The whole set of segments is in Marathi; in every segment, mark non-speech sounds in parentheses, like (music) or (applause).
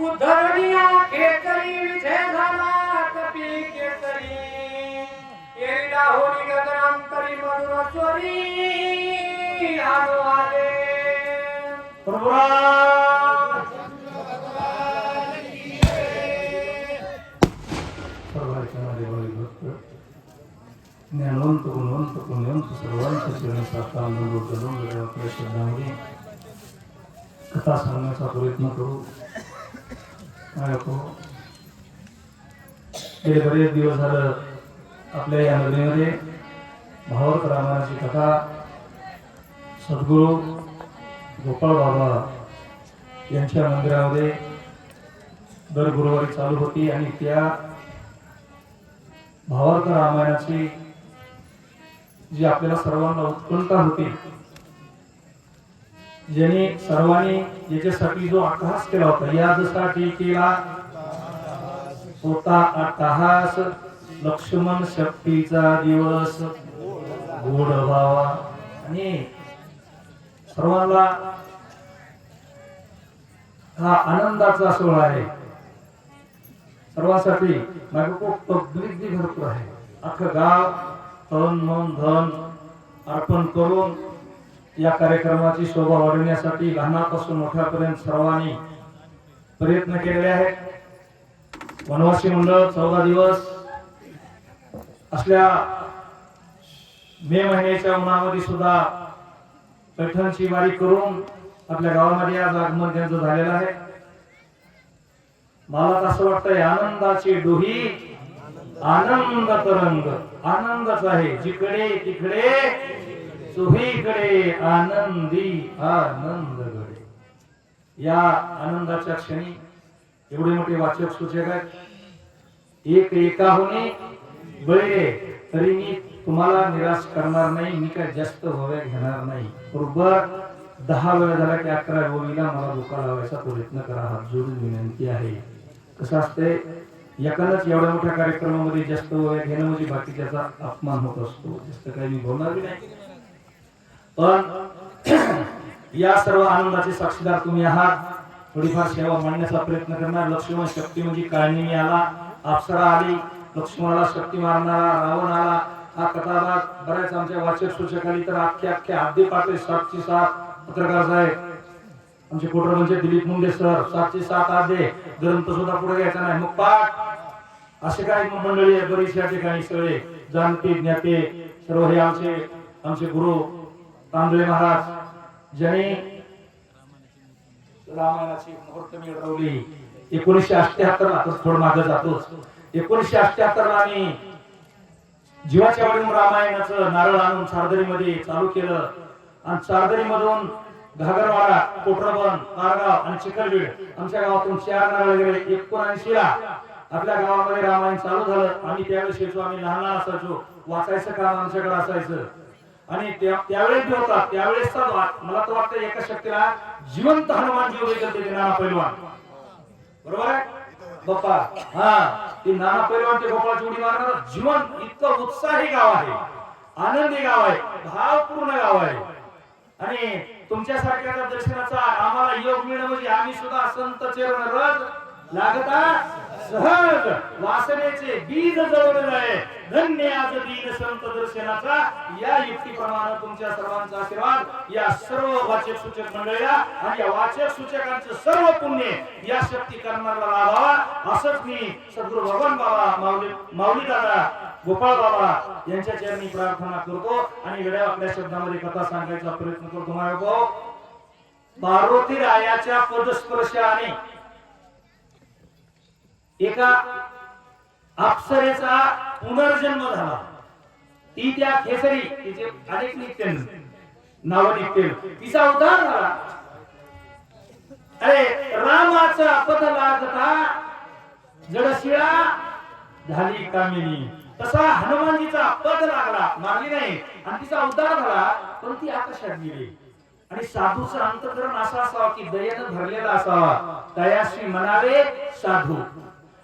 बुद्धरनिया केसरी विजय झाला कपी केसरी. एरिडा होली गगनांतरी मधुर स्वरी आलो. आले सर्वांच्यामध्ये भक्त ज्ञानवंत गुणवंत पुण्यवंत आपल्या कथा सांगण्याचा प्रयत्न करू गेले बरेच दिवस झालं आपल्या या नगरीमध्ये भावक रामाची कथा सद्गुरू गोपाळ बाबा यांच्या मंदिरामध्ये दर गुरुवारी चालू होती आणि त्या भावार्थ रामायणाची जी आपल्याला सर्वांना उत्कंठा होती ज्याने सर्वांनी याच्यासाठी जो अट्टहास केला होता यासाठी केला होता अट्टहास. लक्ष्मण शक्तीचा दिवस. गोड व्हावा. आणि सर्वांना हा आनंदाचा सोहळा आहे. सर्वांसाठी खूप पब्लिक बी भरपूर आहे. अख्खं गाव तन मन धन अर्पण करून या कार्यक्रमाची शोभा वाढवण्यासाठी लहानापासून मोठ्यापर्यंत सर्वांनी प्रयत्न केलेले आहेत. वनवासी मंडळ चौदा दिवस असल्या मे महिन्याच्या उन्हामध्ये सुद्धा पैठणची वारी करून आपल्या गावामध्ये आज आगमन त्यांचं झालेलं आहे. मला तर असं वाटतंय आनंदाची डोही आनंद तरंग आनंदच आहे. जिकडे तिकडे चोहीकडे आनंदी आनंद गडे या आनंदाच्या क्षणी एवढे मोठे वाचक सूचक आहेत. एक एका होणे बळे तरी मी तुम्हाला निराश करणार नाही मी काय जास्त व्हाव्या घेणार नाही. बरोबर दहा वेळा झाला की अकरा गोवीला मला धोका लावायचा प्रयत्न करा हा जोडून विनंती आहे. कसं असते एकालाच एवढ्या मोठ्या कार्यक्रमामध्ये जास्त वय घेणं म्हणजे बाकीच्याचा अपमान होत असतो. जास्त काही मी बोलणार नाही. पण (clears throat) या सर्व आनंदाचे साक्षीदार तुम्ही आहात. थोडीफार सेवा मांडण्याचा प्रयत्न करणार. लक्ष्मण शक्ती म्हणजे काळणी आला. अप्सरा आली. लक्ष्मणाला शक्ती मारणारा रावण आला. हा कथाभाग बऱ्याच आमच्या वाचक सूचकाली तर अख्खे अख्खे आद्य पाठवे सातशे सात पत्रकार साहेब. आमचे कोटर म्हणजे दिलीप मुंडे सर. सातशे सात आधे ग्रंथ सुद्धा पुढे घ्यायचा नाही. मग पाठ. असे काही मंडळी आहे बरीच या ठिकाणी सगळे. जाणते ज्ञाते. सर्व हे आमचे आमचे गुरु. तांदळे महाराज ज्यांनी रामायणाची मुहूर्त मिळवली एकोणीसशे अठ्याहत्तर ला थोडं मागे जातोच एकोणीसशे अठ्याहत्तर ला आम्ही जीवाच्या वडील रामायणाचं नारळ आणून चारदरीमध्ये चालू केलं. आणि चारदरी मधून घागरवाडा कोटरबन पारगाव आणि चिखलबीड आमच्या गावातून चार नारळ गेले एकोणऐंशी ला आपल्या गावामध्ये रामायण चालू झालं. आम्ही त्यावेळेस यायचो आम्ही लहान लहान असायचो. वाचायचं काम आमच्याकडे असायचं. आणि त्यावेळेस बी होता. त्यावेळेस मला तर वाटतं एका शक्तीला जिवंत हनुमान जीव ते नाना पैलवान. बरोबर आहे? बाप्पा हा. ती नाना पैलवान ते गोपाळाची उडी मारणार जीवन इतकं उत्साही गाव आहे. आनंदी गाव आहे. भावपूर्ण गाव आहे. आणि तुमच्यासारख्या दर्शनाचा आम्हाला योग मिळणं म्हणजे आम्ही सुद्धा संत चरण रज लागता सहज वासनेचे बीज जळवलेलं आहे. धन्य आज दीन संत दर्शनाचा. या युक्तीप्रमाणे तुमच्या सर्वांचा आशीर्वाद या सर्व वाचक सूचक मंडळीला आणि या वाचक सूचकांचं सर्व पुण्य या शक्ती कर्माला लाभावा. असंच मी सद्गुरु भगवान बाबा माऊली माऊली दादा गोपाळ बाबा यांच्या चरणी प्रार्थना करतो आणि वेळा आपल्या शब्दामध्ये कथा सांगायचा प्रयत्न करतो. माझ्या पार्वती रायाच्या पदस्पर्शाने एका अप्सरेचा पुनर्जन्म झाला. ती त्या खेसरी तिचे अनेक निघते नाव निघते तिचा उद्धार झाला. अरे रामाचा पद लागता जडशिळा झाली कामिनी. तसा हनुमानजीचा पद लागला. मारली नाही. आणि तिचा उद्धार झाला पण ती आकाशात गेली. आणि साधूचं अंतकरण असा असावा की दयेनं भरलेला असावा. तयाशी म्हणावे साधू.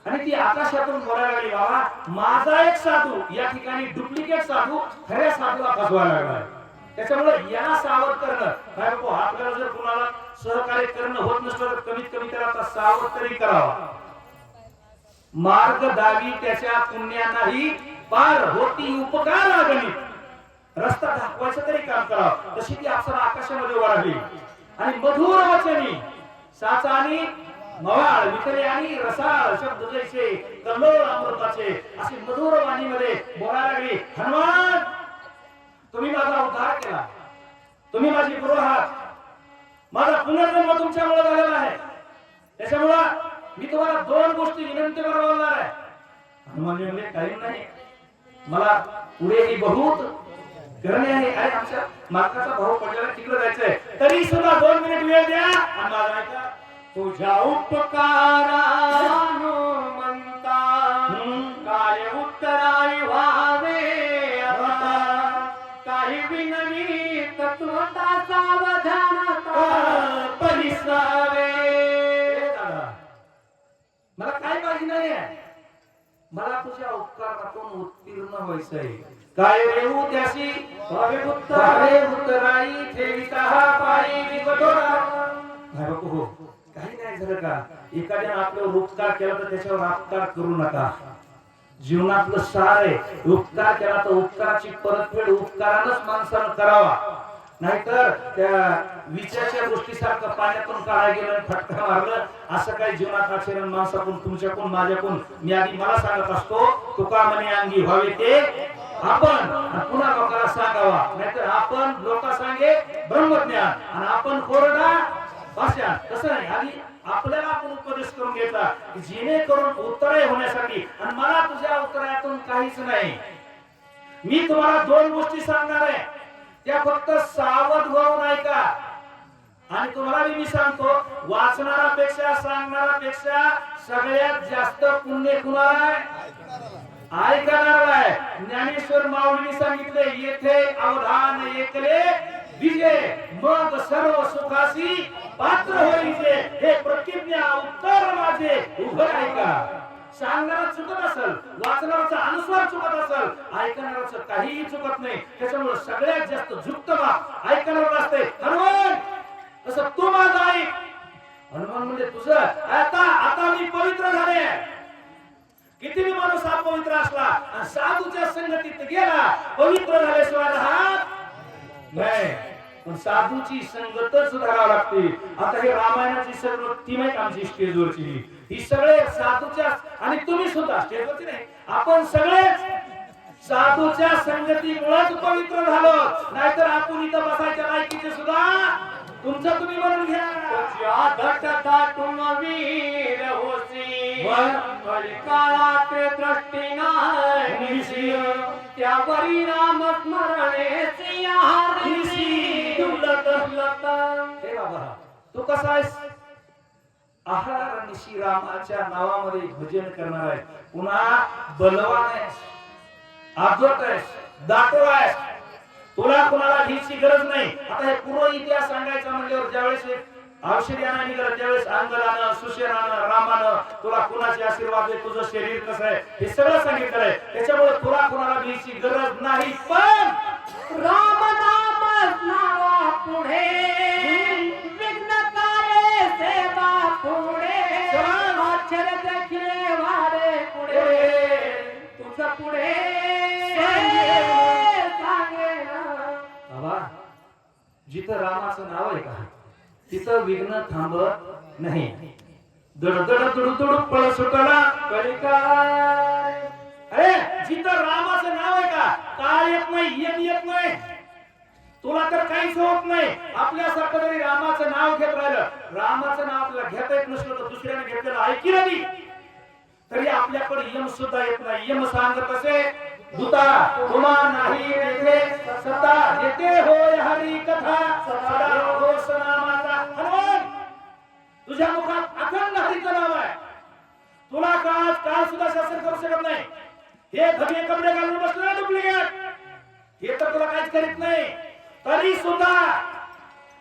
आणि ती आकाशातून बोलायला लागली बाबा माझा एक साधू या ठिकाणी डुप्लिकेट साधू खऱ्या साधूला फसवायला लागला. त्याच्यामुळे यांना सावध करणं काय बाबा आपल्याला जर कुणाला सहकार्य करणं होत नसलं तर कमीत कमी त्याला आता सावध तरी करावा. मार्ग दावी त्याच्या पुण्यानाही पार होती उपकार आगणी रस्ता दाखवायचं तरी काम करावं. तशी ती अप्सरा आकाशामध्ये उभा राहिली. आणि मधुर वचनी साचा आणि मवाळ विकले आणि रसाळ शब्द जैसे कल्लोळ अमृताचे अशी मधुर वाणीमध्ये बोलायला लागली हनुमान तुम्ही माझा उद्धार केला. तुम्ही माझी गुरु आहात. माझा पुनर्जन्म तुमच्यामुळे झालेला आहे. त्याच्यामुळं मी तुम्हाला दोन गोष्टी विनंती करणार आहे. हनुमान म्हणजे काही नाही. मला पुढे ही बहुत करणे आहे अरे आमच्या मार्गाचा भाऊ पडलेला तिकडे जायचंय. तरी सुद्धा दोन मिनिट वेळ द्या आणि माझा ऐका. तुझ्या उपकारानो म्हणता. काय उत्तराई व्हावे काही विनवी तत्वता सावधानता दादा, मला काय पाहिजे नाही मला तुझ्या उपकारातून उत्तीर्ण व्हायचंय. काय रेऊ त्याशी व्हावे उत्तर वारे उतराई ठेविता पायी विकटोरा हो? काही नाही झालं का? एखाद्याने आपल्यावर उपकार केला तर त्याच्यावर अपकार करू नका. जीवनातलं सार आहे. उपकार केला तर उपकाराची परतफेड उपकारानच माणसानं करावा. नाहीतर त्या विचारच्या गोष्टीसारखं पाण्यातून काढा गेलं फटका मारलं असं काही जीवनात आचरण माणसाकडून तुमच्याकडून माझ्याकडून. मी आधी मला सांगत असतो तुका म्हणे अंगी व्हावे ते आपण. पुन्हा लोकांना सांगावा. नाहीतर आपण लोक सांगे ब्रह्मज्ञान. आणि आपण कोरडा भाषा तसं नाही. आधी आपल्याला आपण उपदेश करून घेतला जेणेकरून उत्तराय होण्यासाठी आणि मला तुझ्या उत्तरायातून काहीच नाही. मी तुम्हाला दोन गोष्टी सांगणार आहे. त्या फक्त सावध होऊन ऐका आणि तुम्हाला मी सांगतो वाचणारापेक्षा सांगणारापेक्षा सगळ्यात जास्त पुण्य कुणाला आहे? ऐकणार आहे. ज्ञानेश्वर माऊलीने सांगितले येथे अवधान एकले विजय मग सर्व सुखासी पात्र होईचे हे प्रतिज्ञा उत्तर माझे. उभं ऐका सांगणारा चुकत असेल वाचणाराचा अनुस्वार चुकत असेल ऐकणाराचं काहीही चुकत नाही. त्याच्यामुळे सगळ्यात जास्त झुकत बा. ऐकणार असते हनुमान तसं तू माझा ऐक. हनुमान म्हणजे तुझं. आता आता मी पवित्र झाले. किती मी माणूस हा पवित्र असला साधूच्या संगतीत गेला पवित्र झाल्याशिवाय राहत नाही. पण साधूची संगतच धरावी लागते. आता हे रामायणाची सर्व टीम आहे आमची स्टेजवरची. ही सगळे साधूच्या आणि तुम्ही सुद्धा स्टेजवरची नाही. आपण सगळेच साधूच्या संगतीमुळेच पवित्र झालो नाहीतर आपण इथं बसायच्या लायकीचे सुद्धा तुमचं तुम्ही म्हणून घ्या दाटून वीर होसी. काळात दृष्टी नाही. त्यावरी राम स्मरणेची दुलत हे बाबा तू कसा आहेस? आहार निशी रामाच्या नावामध्ये भजन करणार आहे. पुन्हा बलवान आहेस. आजोट आहेस. दाटो आहेस. तुला कुणाला भीची गरज नाही. आता हे पूर्व इतिहास सांगायचा म्हणल्यावर ज्यावेळेस एक औषधी निघालं त्यावेळेस अंगलानं सुशेरानं रामानं तुला कुणाचे आशीर्वाद आहे? तुझं शरीर कसं आहे? हे सगळं सांगितलं आहे. त्याच्यामुळे तुला कुणाला भीची गरज नाही. पण जिथं रामाचं नाव आहे का? तिथं विघ्न थांबत नाही. दडदड दुडदुड पळ सुटला कलिकाय अरे जिथं रामाचं नाव आहे का? काळ येत नाही येत येत नाही. तुला तर काहीच होत नाही. आपल्यासारखं तरी रामाचं नाव घेत राहिलं रामाचं नाव आपल्याला घेता येत नसलं तर दुसऱ्याने घेतलेलं ऐकी नाही तरी आपल्याकडे यम सुद्धा येत नाही. यम सांगत असे दुता तुम्हा नाही येते सता येते हो कथा सदा घोष नामाचा हनुमान! तुझ्या मुखात अखंड हरीचं नाव आहे. तुला काल काल सुद्धा शासन करू शकत नाही. हे धमे कपडे घालून बसले डुप्लिकेट. हे तर तुला काहीच करीत नाही. तरी सुद्धा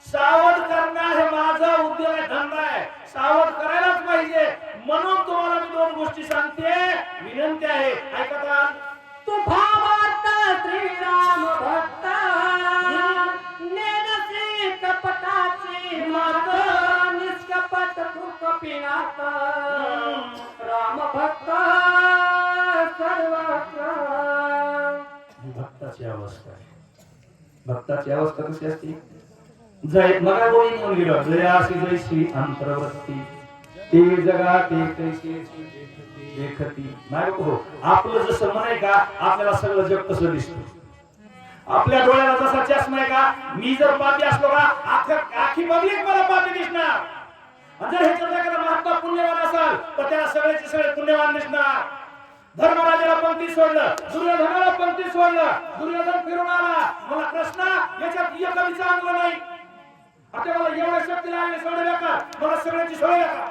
सावध करणं हे माझा उद्योग आहे धंदा आहे. सावध करायलाच पाहिजे. म्हणून तुम्हाला मी दोन गोष्टी सांगते. विनंती आहे. ऐकता तू भावार्थ राम भक्त भक्ताची अवस्था. भक्ताची अवस्था कशी असते? जय मगा गोळी म्हणून गेलो जयासी जैसी अंतरवृत्ती ते जगा ते कैसे देखती. नाही हो. आपलं जसं मन आहे का आपल्याला सगळं जग कसं दिसतं. आपल्या डोळ्याला जसा चष्मा आहे का मी जर पापी असलो का आखी पब्लिक मला पापी दिसणार. जर हे चंद्रकांत महात्मा पुण्यवान असाल तर त्याला सगळ्याचे सगळे पुण्यवान दिसणार. धर्मराजाला पंक्ती सोडलं दुर्योधनाला पंक्ती सोडलं दुर्योधन फिरून आला. मला कृष्ण याच्यात एकही विचारलं नाही. आता मला एवढ्या शक्तीला लागली सोडल्या का मला सगळ्याची सोय का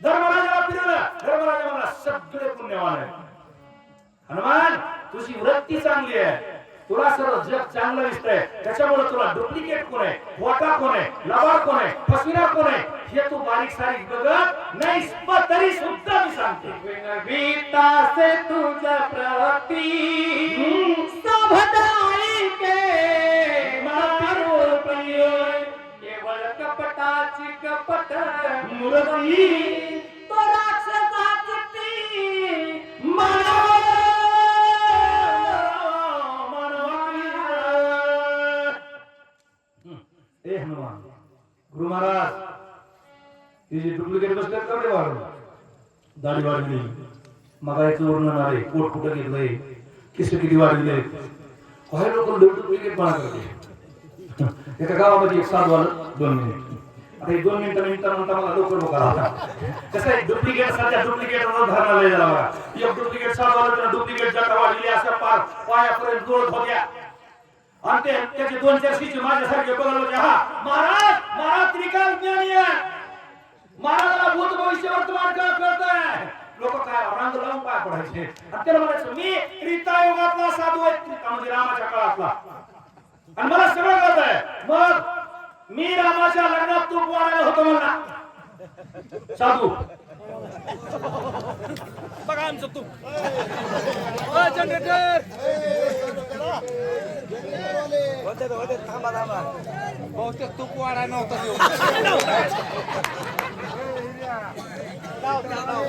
धर्मराजाला फिरवलं धर्मराजा मला सगळे पुण्यवान आहे हनुमान तुझी वृत्ती चांगली आहे. तुला सर्व जग चांगलं दिसतंय. त्याच्यामुळे तुला डुप्लिकेट कोण आहे? खोटा कोण आहे? लबाड कोण आहे? फसविणार कोण आहे? हे तू बारीक सारीक बघत पण तरी सुद्धा मी सांगते. विनविता से तुझ प्रती. सभदाई के मारो प्रिय केवळ कपटाची कपट. मूर्ती. तो गुरु महाराज हे डुप्लिकेट बसले कपडे वाढ दाढी वाढली मगायचं वर्णन आले कोट कुठं घेतलंय किस किती वाढले काही लोक डुप्लिकेट पणा करते. एका गावामध्ये एक साधू आलं दोन मिनिट. आता दोन मिनिटं मिनिटं म्हणता मला लवकर बघा कसं आहे? डुप्लिकेट सध्या डुप्लिकेट धरणार एक डुप्लिकेट साधू आलं त्यानं डुप्लिकेट जाता वाढली असं पार पायापर्यंत जोडत होत्या आणि ते त्याचे दोन चर्चीचे माझ्यासारखे बघत होते. हा महाराज महाराज त्रिकाल ज्ञानी आहे. महाराजाला भूत भविष्य वर्तमान काळ आहे लोक काय रांग लावून पाय पडायचे. त्याला म्हणायचं मी त्रितायुगातला साधू आहे. त्रिता म्हणजे रामाच्या काळातला. आणि मला सगळं कळत आहे मग मी रामाच्या लग्नात तूप वाढायला होतो म्हणला. साधू बघा आमचं तू जनरेटर होते होते थांबा थांबा बहुतेक तूप वाढाय नव्हता